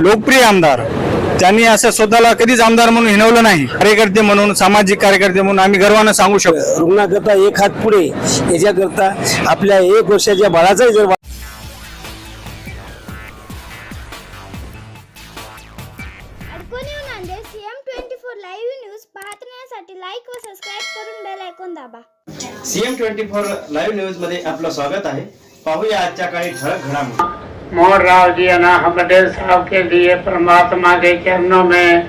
लोकप्रिय आमदार. त्यांनी असं स्वतःला कधीच आमदार म्हणून हिनवलं नाही. कार्यकर्ते म्हणून सामाजिक कार्यकर्ते म्हणून आम्ही गर्वानं सांगू शकतो. रुग्णाकरता एक हात पुढे याच्याकरता आपल्या एक वर्षाच्या बाळाचाही जर अडकून येऊन Nanded CM twenty four live news पाहण्यासाठी लाईक व सबस्क्राईब करून बेल ऐकून दाबा. सीएम ट्वेंटी फोर लाईव्ह न्यूजमध्ये आपलं स्वागत आहे. पाहूया आजच्या काही ठळक घडामोडी. मोहन राव जी ना साहब के लिए परमात्मा के चरणों में,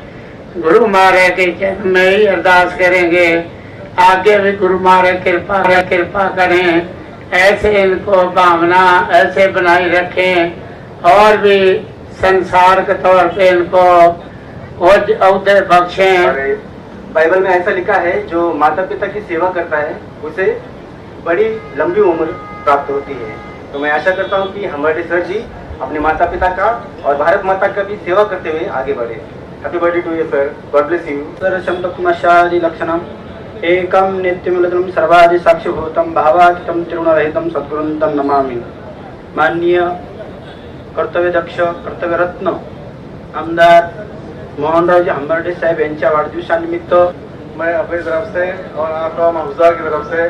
गुरु महाराज के चरण में ही अरदास करेंगे। आगे भी गुरु महाराज कृपा कृपा करें। ऐसे इनको भावना, ऐसे बनाए रखें। और भी संसार के तौर पे इनको बख्शें। बाइबल में ऐसा लिखा है, जो माता पिता की सेवा करता है, उसे बड़ी लंबी उम्र प्राप्त होती है। तो मैं आशा करता हूँ कि हमारे सर जी अपने माता पिता का और भारत माता का भी सेवा करते हुए आगे बढ़े। Happy birthday to you sir god bless you sir शंतकुमाशादि लक्षणम एकम नित्यमिलतम सर्वादि साक्षीभूतम भावातीतम त्रिगुणरहितम सद्गुरुंतम नमामि। माननीय कर्तव्यदक्ष कर्तव्यरत्न आमदार मोहनरावजी हंबर्डे साहेब यांच्या वाढदिवसानिमित्त मैं अपनी तरफ़ से और आपका मफजा की तरफ़ से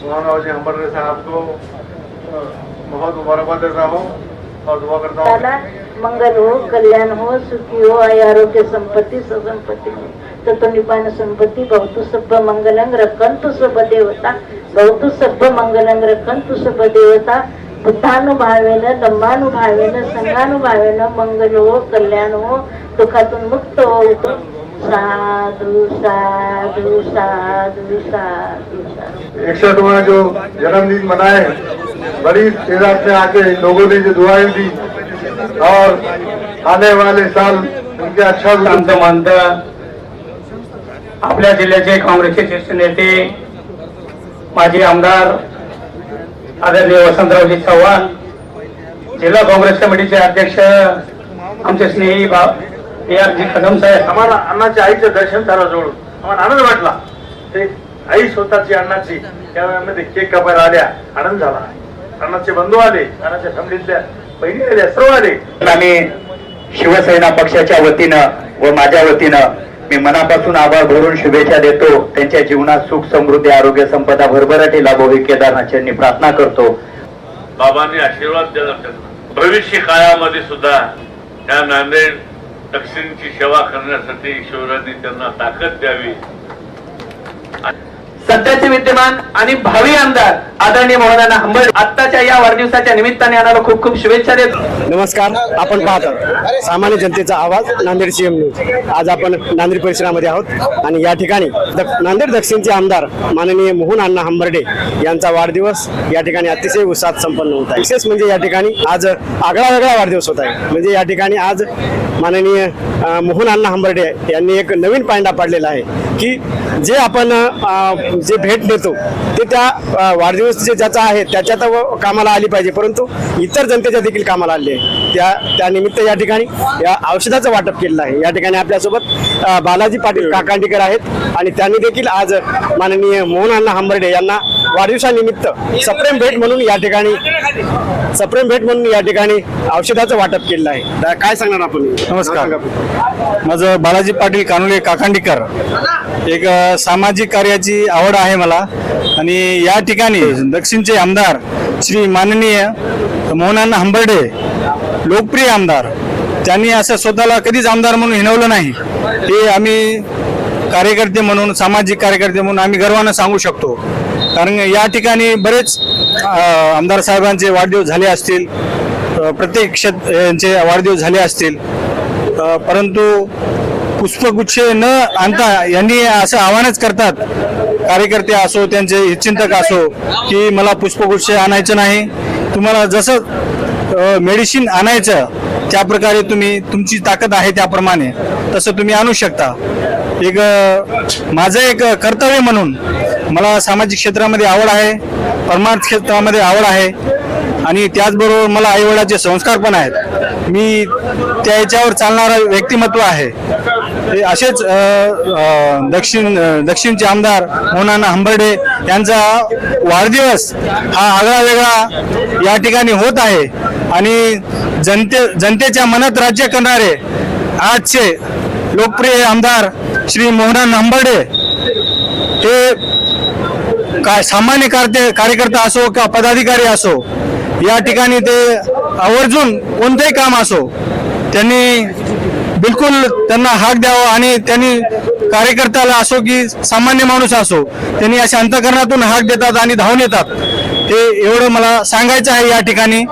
मोहन राव जी हम्बरडे साहब को बहुत मुबारकबाद देता हूँ और दुआ करता हूँ मंगल हो कल्याण हो सुखी हो आई आरोग्य संपत्ति ससंपत्ती हो। ततो निपान संपत्ती बहुतु सब्ब मंगलंग रखंतु सब देवता। बहुतु सब्ब मंगलंग रखंतु सब देवता। बुद्धानुभावेन धम्मानुभावेन संघानुभावेन मंगल हो कल्याण हो दुःखातून मुक्त हो साधू साधू साधू साधू साधू। इकसठवा जो जन्मदिन मनाए बड़ी तादाद में आके लोगों ने जो दुआएं दी और आने वाले साल उनके अच्छा आमचं म्हणतं आपल्या जिल्ह्याचे काँग्रेसचे ज्येष्ठ नेते माजी आमदार आदरणीय वसंतरावजी चव्हाण जिल्हा काँग्रेस कमिटीचे अध्यक्ष आमचे स्नेही ए आर जी कदम साहेब. आम्हाला अण्णाच्या आईचं दर्शन झालं जोडून आम्हाला आनंद वाटला. ते आई स्वतःची अण्णाची. त्यावेळेमध्ये केक कापायला आल्या. आनंद झाला. अण्णाचे बंधू आले. अण्णाच्या फॅमिलीतल्या बहिणी आल्या. सर्व आले. आम्ही शिवसेना पक्षाच्या वतीनं व माझ्या वतीनं मी मनापासून आभार भरून शुभेच्छा देतो. त्यांच्या जीवनात सुख समृद्धी आरोग्य संपदा भरभराटी लाभो ही केदारनाथ यांनी प्रार्थना करतो. बाबांनी आशीर्वाद दिला भविष्य काळामध्ये सुद्धा या नांदेड दक्षिणची सेवा करण्यासाठी ईश्वरांनी त्यांना ताकद द्यावी. सध्याचे विद्यमान आणि भावी आमदार आदरणीय मोहनाना हंबळ आत्ताच्या या वाढदिवसाच्या निमित्ताने आम्हाला खूप खूप शुभेच्छा देतो. नमस्कार आपण पाहतो. सामान्य जनतेचा आवाज नांदेड सीएम न्यूज आज आपण नांदेड परिसरामध्ये आहोत आणि या ठिकाणी द- नांदेड दक्षिणचे आमदार माननीय मोहन अण्णा हंबर्डे यांचा वाढदिवस या ठिकाणी अतिशय उत्साहात संपन्न होत आहे. विशेष म्हणजे या ठिकाणी आज आगळा वेगळा वाढदिवस होत आहे. म्हणजे या ठिकाणी आज माननीय मोहन अण्णा हंबर्डे यांनी एक नवीन पायंडा पाडलेला आहे की जे आपण जे भेट देतो ते त्या वाढदिवस जे ज्याचा आहे त्याच्यात व- कामाला आली पाहिजे. परंतु इतर जनतेच्या देखील कामाला आले आहे. त्या त्यानिमित्त या ठिकाणी या औषधाचं वाटप केलेलं आहे. या ठिकाणी आपल्यासोबत बालाजी पाटील काकांडीकर आहेत. आणि त्यांनी देखील आज माननीय मोहन अण्णा हंबर्डे यांना वाढदिवसानिमित्त सप्रेम भेट म्हणून या ठिकाणी सप्रेम भेट म्हणून या ठिकाणी औषधाचं वाटप केलेलं आहे. काय सांगणार आपण? नमस्कार. माझं बालाजी पाटील कानुले काकांडीकर. एक सामाजिक कार्याची आवड आहे मला. आणि या ठिकाणी दक्षिणचे आमदार श्री माननीय मोहनाना हंबर्डे लोकप्रिय आमदार त्यांनी असं स्वतःला कधीच आमदार म्हणून हिनवलं नाही. हे आम्ही कार्यकर्ते म्हणून सामाजिक कार्यकर्ते म्हणून आम्ही गर्वानं सांगू शकतो. कारण या ठिकाणी बरेच आमदार साहेबांचे वाढदिवस झाले असतील प्रत्येक क्षेत्र यांचे वाढदिवस झाले असतील. परंतु पुष्पगुच्छ न आणता यांनी असं आव्हानच करतात कार्यकर्ते असो त्यांचे हितचिंतक असो की मला पुष्पगुच्छ आणायचं नाही तुम्हाला जसं मेडिसिन आणायचं त्या प्रकारे तुम्ही तुमची ताकद आहे त्याप्रमाणे तसं तुम्ही आणू शकता. एक माझं एक कर्तव्य म्हणून मला सामाजिक क्षेत्रामध्ये आवड आहे परमार्थ क्षेत्रामध्ये आवड आहे आणि त्याचबरोबर मला आईवडिलाचे संस्कार पण आहेत. मी त्या याच्यावर चालणारं व्यक्तिमत्व आहे. असेच दक्षिण दक्षिणचे आमदार मोनाना हंबर्डे यांचा वाढदिवस हा आगळा वेगळा या ठिकाणी होत आहे आणि जनते जनतेच्या मनात राज्य करणारे आजचे लोकप्रिय आमदार श्री मोहनराव हंबर्डे हे काय सामान्य कार्य कार्यकर्ता असो किंवा पदाधिकारी असो या ठिकाणी ते आवर्जून कोणतंही काम असो त्यांनी बिलकुल त्यांना हाक द्यावा आणि त्यांनी कार्यकर्त्याला असो की सामान्य माणूस असो त्यांनी अशा अंतकरणातून हाक देतात आणि धावून येतात. ते एवढं मला सांगायचं आहे या ठिकाणी.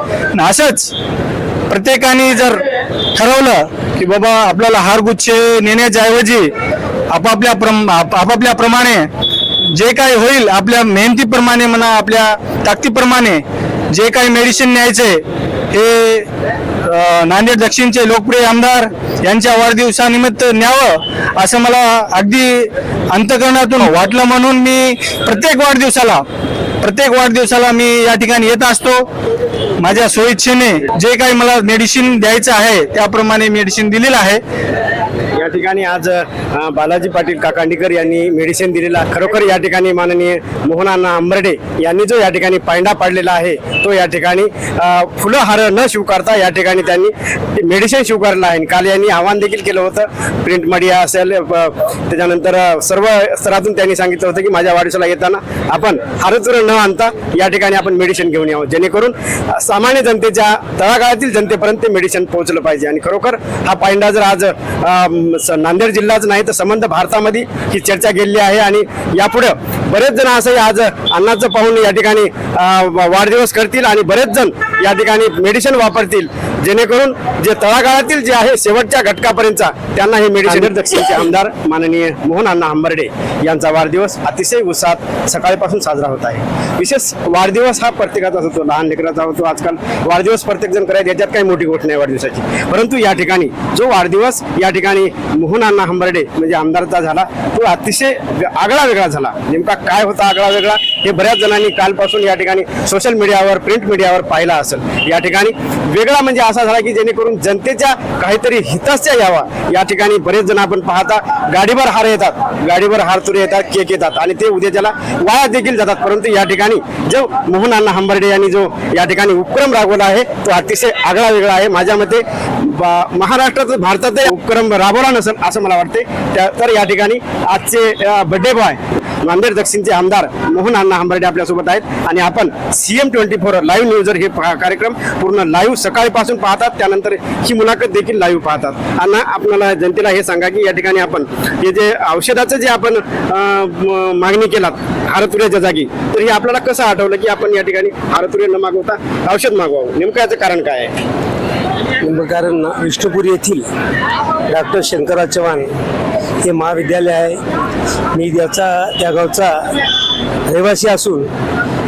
असंच प्रत्येकाने जर ठरवलं की बाबा आपल्याला हारगुच्छे नेण्याच्या ऐवजी आपापल्या प्रम आपापल्याप्रमाणे आपापल्या प्रमाणे जे काही होईल आपल्या मेहनतीप्रमाणे म्हणा आपल्या ताकदीप्रमाणे जे काही मेडिसिन न्यायचे हे नांदेड दक्षिणचे लोकप्रिय आमदार यांच्या वाढदिवसानिमित्त न्यावं असं मला अगदी अंतकरणातून वाटलं म्हणून मी प्रत्येक वाढदिवसाला प्रत्येक वाढदिवसाला मी या ठिकाणी येत असतो. माझ्या सोयीच्छेने जे काही मला मेडिसिन द्यायचं आहे त्याप्रमाणे मेडिसिन दिलेलं आहे. या ठिकाणी आज बालाजी पाटील काकांडीकर यांनी मेडिसिन दिलेला खरोखर या ठिकाणी माननीय मोहनाना आंबर्डे यांनी जो या ठिकाणी पायंडा पाडलेला आहे तो या ठिकाणी फुलं हार न स्वीकारता या ठिकाणी त्यांनी मेडिसिन स्वीकारलं आहे. आणि काल यांनी आवाहन देखील केलं होतं. प्रिंट मीडिया असेल त्याच्यानंतर सर्व स्तरातून त्यांनी सांगितलं होतं की माझ्या वाढदिवसाला येताना आपण हारचुर न आणता या ठिकाणी आपण मेडिसिन घेऊन यावं. जेणेकरून सामान्य जनतेच्या तळागाळातील जनतेपर्यंत ते मेडिसिन पोहोचलं पाहिजे. आणि खरोखर हा पायंडा जर आज नांदेड जिल्हाच नाही तर संबंध भारतामध्ये ही चर्चा गेलेली आहे आणि यापुढं बरेच जण असं आज अन्नाचं पाहून या ठिकाणी वाढदिवस करतील आणि बरेच जण या ठिकाणी मेडिसिन वापरतील. जेणेकरून जे तळागाळातील जे आहे शेवटच्या घटकापर्यंतचा त्यांना हे मेडिसिन दक्षिणचे आमदार माननीय मोहन अण्णा हंबर्डे यांचा वाढदिवस अतिशय उत्साहात सकाळपासून साजरा होत आहे. विशेष वाढदिवस हा प्रत्येकाचा होतो लहान लेकराचा होतो आजकाल वाढदिवस प्रत्येक जण करायचा याच्यात काही मोठी गोष्ट नाही वाढदिवसाची. परंतु या ठिकाणी जो वाढदिवस या ठिकाणी मोहन अण्णा हंबर्डे म्हणजे आमदारचा झाला तो अतिशय आगळा वेगळा झाला. नेमका काय होता आगळा वेगळा हे बऱ्याच जणांनी कालपासून या ठिकाणी सोशल मीडियावर प्रिंट मीडियावर पाहिला असेल. या ठिकाणी वेगळा म्हणजे असा झाला की जेणेकरून जनतेच्या काहीतरी हितास्या यावा. या ठिकाणी बरेच जण आपण पाहता गाडीवर हार येतात. गाडीवर हार तुरे येतात केक येतात आणि ते उद्या त्याला वाया देखील जातात. परंतु या ठिकाणी जो मोहन अण्णा हंबर्डे यांनी जो या ठिकाणी उपक्रम राबवला आहे तो अतिशय आगळा वेगळा आहे. माझ्या मते महाराष्ट्रात भारतात उपक्रम राबवला नसेल असं मला वाटते तर या ठिकाणी आजचे बड्डे बॉय नांदेड दक्षिणचे आमदार मोहन अण्णा हंबर्डे आपल्यासोबत आहेत. आणि आपण सीएम ट्वेंटी फोर लाईव्ह न्यूजर हे कार्यक्रम पूर्ण लाईव्ह सकाळीपासून पाहतात. त्यानंतर ही मुलाखत देखील लाईव्ह पाहतात. अण्णा आपल्याला जनतेला हे सांगा की या ठिकाणी आपण हे जे औषधाचं जे आपण मागणी केलात हारतुऱ्याच्या जागी तर हे आपल्याला कसं आठवलं की आपण या ठिकाणी हारतुरे न मागवता औषध मागवावं? नेमकं याचं कारण काय आहे? कारण विष्णुपूर येथील डॉक्टर शंकरराव चव्हाण हे महाविद्यालय आहे. मी याचा त्या गावचा रहिवासी असून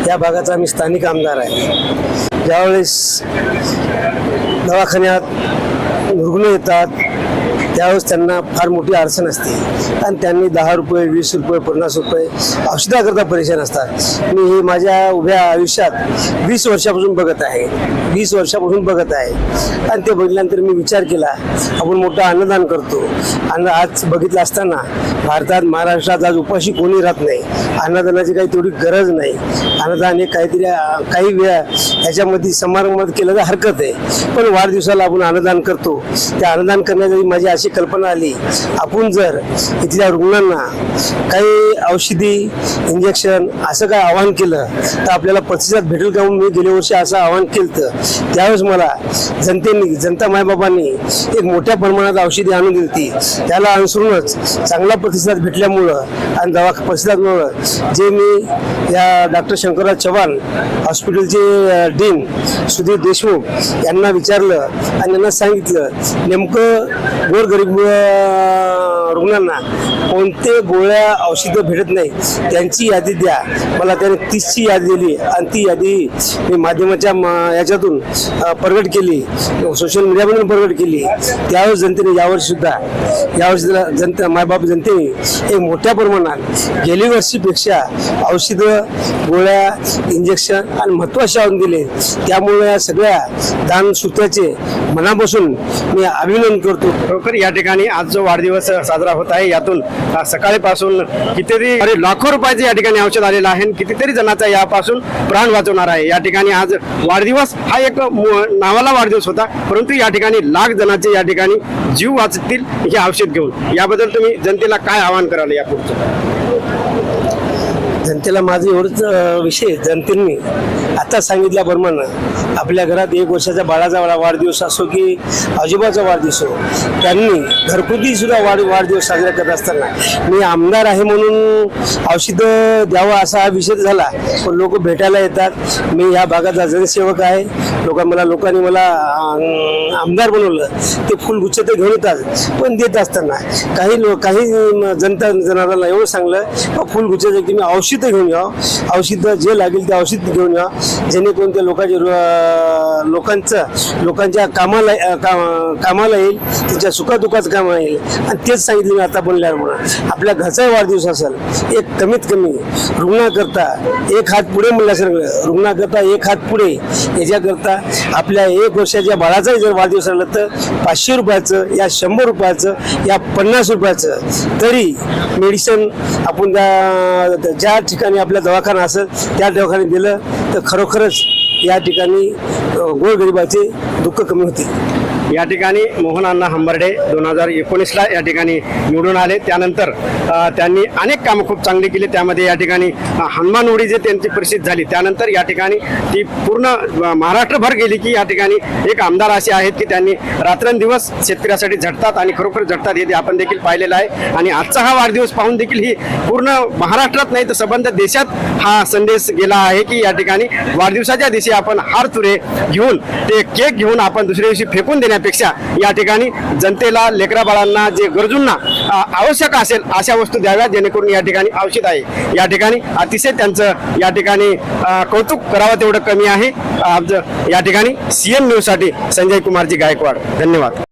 या भागाचा मी स्थानिक आमदार आहे. ज्यावेळेस दवाखान्यात रुग्ण येतात त्यावेळेस त्यांना फार मोठी अडचण असते. आणि त्यांनी दहा रुपये वीस रुपये पन्नास रुपये औषधाकरता परेशान असतात. मी हे माझ्या उभ्या आयुष्यात वीस वर्षापासून बघत आहे. वीस वर्षापासून बघत आहे. आणि ते बघितल्यानंतर मी विचार केला आपण मोठं अन्नदान करतो. आणि आज बघितलं असताना भारतात महाराष्ट्रात आज उपाशी कोणी राहत नाही. अन्नदानाची काही तेवढी गरज नाही. अन्नदान हे काहीतरी काही वेळा ह्याच्यामध्ये समारंभात केलं तर हरकत आहे. पण वाढदिवसाला आपण अन्नदान करतो. ते अन्नदान करण्यासाठी माझी अशी कल्पना आली. आपण जर इथल्या रुग्णांना काही औषधी इंजेक्शन असं काय आवाहन केलं तर आपल्याला प्रतिसाद भेटेल का म्हणून मी गेल्या वर्षी असं आवाहन केलं तर त्यावेळेस मला जनतेने जनता मायबाबांनी एक मोठ्या प्रमाणात औषधी आणून दिली ती त्याला अनुसरूनच चांगला प्रतिसाद भेटल्यामुळं आणि दवा प्रतिसादमुळं जे मी या डॉक्टर शंकरराव चव्हाण हॉस्पिटलचे डीन सुधीर देशमुख यांना विचारलं आणि यांना सांगितलं नेमकं गोरगरीब रुग्णांना कोणते गोळ्या औषधं भेटत नाही त्यांची यादी द्या. मला त्याने तीसची यादी दिली आणि ती यादी मी माध्यमाच्या याच्यातून माध्यमातून प्रगट केली सोशल मीडियामधून प्रगट केली. त्यावेळेस जनतेने यावर्षी सुद्धा यावर्षी जरा जनता मायबाप जनतेने एक मोठ्या प्रमाणात गेली वर्षीपेक्षा औषधं गोळ्या इंजेक्शन आणि महत्त्वाचे आणून दिले. त्यामुळे या सगळ्या दान सूत्राचे मनापासून मी अभिनंदन करतो. खरोखर या ठिकाणी आज जो वाढदिवस साजरा होत आहे यातून सकाळीपासून कितीतरी अरे लाखो रुपयाचे या ठिकाणी औषध आलेलं आहे कितीतरी जणांचा यापासून प्राण वाचवणार आहे. या ठिकाणी आज वाढदिवस हा हा एक नावाला वाढदिवस होता. परंतु या ठिकाणी लाख जणांचे या ठिकाणी जीव वाचतील हे औषध घेऊन. याबद्दल तुम्ही जनतेला काय आवाहन कराल या पुढचं जनतेला माझं एवढंच विषय जनतेने आता सांगितल्याप्रमाणे आपल्या घरात एक वर्षाच्या बाळाचा वाढदिवस असो की आजोबाचा वाढदिवस त्यांनी घरगुती सुद्धा वाढ वाढदिवस साजरा करत असताना मी आमदार आहे म्हणून औषधं द्यावं असा हा विषय झाला. पण लोक भेटायला येतात. मी या भागाचा जनसेवक आहे. लोक मला लोकांनी मला आमदार बनवलं. ते फुलगुच्छ ते घेऊन येतात. पण देत असताना काही लोक काही जनता जनावरांना एवढं सांगलं "अहो, की मी औषध घेऊन या. औषधं जे लागेल ते औषध घेऊन या. जेणेकरून ते लोकांचे लोकांचं लोकांच्या कामाला का- कामाला येईल त्यांच्या सुखादुखाचं काम येईल. आणि तेच सांगितलं मी आता बोलल्यावर म्हणून. आपल्या घरचाही वाढदिवस असेल एक कमीत कमी रुग्णाकरता एक हात पुढे म्हणल्यासारखं रुग्णाकरता एक हात पुढे याच्याकरता आपल्या एक वर्षाच्या बाळाचाही जर वाढदिवस आला तर पाचशे रुपयाचं या शंभर रुपयाचं या पन्नास रुपयाचं तरी मेडिसिन आपण त्या ज्या ठिकाणी आपला दवाखाना असेल त्या दवाखान्यात दिलं तर खरोखरच या ठिकाणी गोरगरिबाचे दुःख कमी होते. या ठिकाणी मोहन अण्णा हंबर्डे दोन हजार एकोणीसला या ठिकाणी निवडून आले. त्यानंतर त्यांनी अनेक कामं खूप चांगली केली. त्यामध्ये या ठिकाणी हनुमान उडी जे त्यांची प्रसिद्ध झाली त्यानंतर या ठिकाणी ती पूर्ण महाराष्ट्रभर गेली की या ठिकाणी एक आमदार असे आहेत की त्यांनी रात्रंदिवस शेतकऱ्यासाठी झटतात आणि खरोखर झटतात हे ते आपण देखील पाहिलेलं आहे. आणि आजचा हा वाढदिवस पाहून देखील ही पूर्ण महाराष्ट्रात नाही तर संबंध देशात हा संदेश गेला आहे की या ठिकाणी वाढदिवसाच्या दिवशी आपण हार तुरे घेऊन ते केक घेऊन आपण दुसऱ्या दिवशी फेकून देण्यापेक्षा या ठिकाणी जनतेला लेकरा बाळांना जे गरजूंना आवश्यक असेल अशा वस्तू द्याव्या जेणेकरून या ठिकाणी औषध आहे. या ठिकाणी अतिशय त्यांचं या ठिकाणी कौतुक करावं तेवढं कमी आहे. या ठिकाणी सीएम न्यूजसाठी संजय कुमारजी गायकवाड. धन्यवाद.